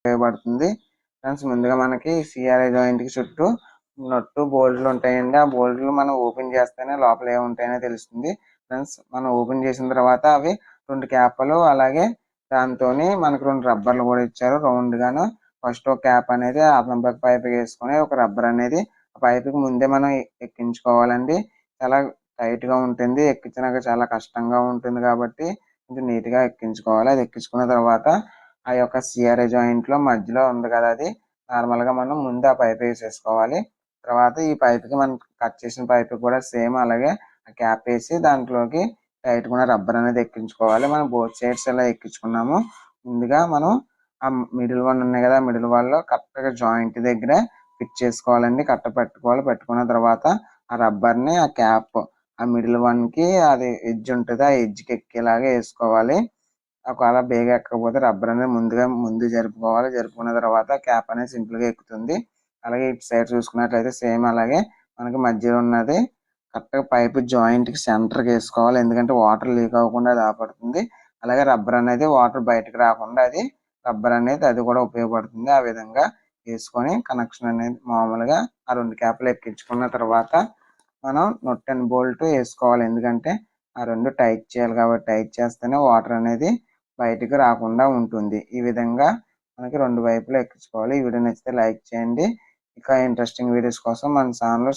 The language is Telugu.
ఉపయోగపడుతుంది. ఫ్రెండ్స్ ముందుగా మనకి సిఆర్ఐ జాయింట్కి చుట్టూ నట్టు బోల్ట్లు ఉంటాయండి. ఆ బోల్ట్లు మనం ఓపెన్ చేస్తేనే లోపల ఉంటాయనే తెలుస్తుంది. ఫ్రెండ్స్ మనం ఓపెన్ చేసిన తర్వాత అవి రెండు క్యాప్లు అలాగే దాంతోని మనకు రెండు రబ్బర్లు కూడా ఇచ్చారు. రౌండ్ గాను ఫస్ట్ ఒక క్యాప్ అనేది అదనం పైప్ వేసుకొని ఒక రబ్బర్ అనేది ఆ పైప్కి ముందే మనం ఎక్కించుకోవాలండి. చాలా టైట్గా ఉంటుంది. ఎక్కించినాక చాలా కష్టంగా ఉంటుంది కాబట్టి కొంచెం నీట్గా ఎక్కించుకోవాలి. అది ఎక్కించుకున్న తర్వాత ఆ యొక్క సిఆర్ఏ జాయింట్లో మధ్యలో ఉంది కదా అది. నార్మల్గా మనం ముందు ఆ పైప్ వేసేసుకోవాలి. తర్వాత ఈ పైప్కి మనం కట్ చేసిన పైప్ కూడా సేమ్ అలాగే ఆ క్యాప్ వేసి దాంట్లోకి టైట్ కూడా రబ్బర్ అనేది ఎక్కించుకోవాలి. మనం బోత్ సైడ్స్ ఎలా ఎక్కించుకున్నాము ముందుగా మనం ఆ మిడిల్ వన్ ఉన్నాయి కదా మిడిల్ వాళ్ళలో కరెక్ట్గా జాయింట్ దగ్గర ఫిట్ చేసుకోవాలండి. కట్ట పెట్టుకోవాలి. పెట్టుకున్న తర్వాత ఆ రబ్బర్ని ఆ క్యాప్ ఆ మిడిల్ వన్కి అది ఎడ్జ్ ఉంటుంది. ఆ ఎడ్జ్కి ఎక్కేలాగా వేసుకోవాలి. ఒకవేళ బేగ ఎక్కకపోతే రబ్బర్ అనేది ముందుగా ముందు జరుపుకోవాలి. జరుపుకున్న తర్వాత క్యాప్ అనేది సింపుల్గా ఎక్కుతుంది. అలాగే ఇటు సైడ్ చూసుకున్నట్లయితే సేమ్ అలాగే మనకి మధ్యలో ఉన్నది. కరెక్ట్గా పైపు పైప్ సెంటర్కి వేసుకోవాలి. ఎందుకంటే వాటర్ లీక్ అవ్వకుండా అది ఆపడుతుంది అలాగే రబ్బర్ అనేది వాటర్ బయటకు రాకుండా అది రబ్బర్ అనేది అది కూడా ఉపయోగపడుతుంది. ఆ విధంగా వేసుకొని కనెక్షన్ అనేది మామూలుగా ఆ రెండు క్యాప్లు ఎక్కించుకున్న తర్వాత మనం నొట్ అండ్ బోల్ట్ వేసుకోవాలి. ఎందుకంటే ఆ రెండు టైట్ చేయాలి కాబట్టి టైట్ చేస్తేనే వాటర్ అనేది బయటకు రాకుండా ఉంటుంది. ఈ విధంగా మనకి రెండు వైపులు ఎక్కించుకోవాలి. ఈ వీడియో నచ్చితే లైక్ చేయండి. ఇంకా ఇంట్రెస్టింగ్ వీడియోస్ కోసం మన ఛానల్